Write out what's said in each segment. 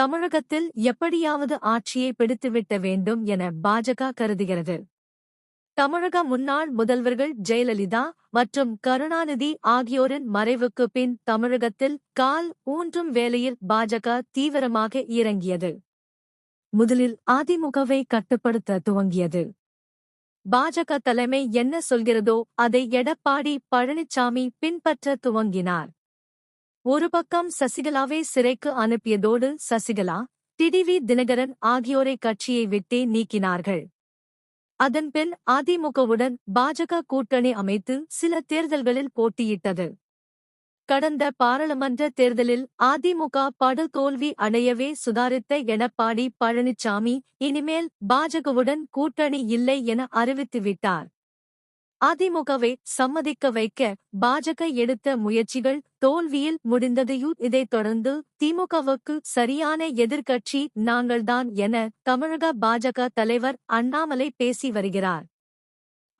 தமிழகத்தில் எப்படியாவது ஆட்சியை பிடித்துவிட்ட வேண்டும் என பாஜக கருதுகிறது. தமிழக முன்னாள் முதல்வர்கள் ஜெயலலிதா மற்றும் கருணாநிதி ஆகியோரின் மறைவுக்கு பின் தமிழகத்தில் கால் ஊன்றும் வேளையில் பாஜக தீவிரமாக இறங்கியது. முதலில் அதிமுகவை கட்டுப்படுத்த துவங்கியது. பாஜக தலைமை என்ன சொல்கிறதோ அதை எடப்பாடி பழனிசாமி பின்பற்ற துவங்கினார். ஒரு பக்கம் சசிகலாவை சிறைக்கு அனுப்பியதோடு சசிகலா டிடிவி தினகரன் ஆகியோரை கட்சியை விட்டே நீக்கினார்கள். அதன்பின் அதிமுகவுடன் பாஜக கூட்டணி அமைத்து சில தேர்தல்களில் போட்டியிட்டது. கடந்த பாராளுமன்ற தேர்தலில் அதிமுக படுதோல்வி அடையவே சுதாரித்த எடப்பாடி பழனிசாமி இனிமேல் பாஜகவுடன் கூட்டணி இல்லை என அறிவித்துவிட்டார். அதிமுகவை சம்மதிக்க வைக்க பாஜக எடுத்த முயற்சிகள் தோல்வியில் முடிந்ததையும் இதைத் தொடர்ந்து திமுகவுக்கு சரியான எதிர்க்கட்சி நாங்கள்தான் என தமிழக பாஜக தலைவர் அண்ணாமலை பேசி வருகிறார்.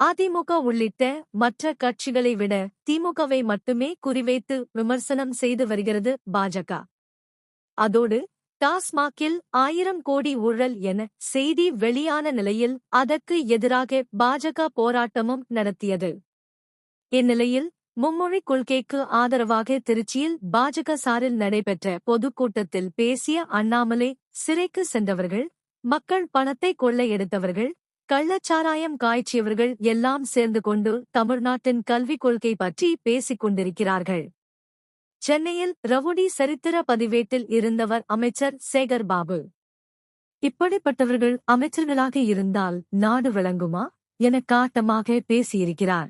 அதிமுக உள்ளிட்ட மற்ற கட்சிகளை விட திமுகவை மட்டுமே குறிவைத்து விமர்சனம் செய்து வருகிறது பாஜக. அதோடு டாஸ்மாகில் ஆயிரம் கோடி ஊழல் என செய்தி வெளியான நிலையில் அதற்கு எதிராக பாஜக போராட்டமும் நடத்தியது. இந்நிலையில் மும்மொழிக் கொள்கைக்கு ஆதரவாக திருச்சியில் பாஜக சாரில் நடைபெற்ற பொதுக்கூட்டத்தில் பேசிய அண்ணாமலை சிறைக்கு சென்றவர்கள் மக்கள் பணத்தை கொள்ளையெடுத்தவர்கள் கள்ளச்சாராயம் காய்ச்சியவர்கள் எல்லாம் சேர்ந்து கொண்டு தமிழ்நாட்டின் கல்விக் கொள்கை பற்றி பேசிக் கொண்டிருக்கிறார்கள். சென்னையில் ரவுடி சரித்திர பதிவேட்டில் இருந்தவர் அமைச்சர் சேகர் பாபு. இப்படிப்பட்டவர்கள் அமைச்சர்களாக இருந்தால் நாடு விளங்குமா? என காட்டமாக பேசியிருக்கிறார்.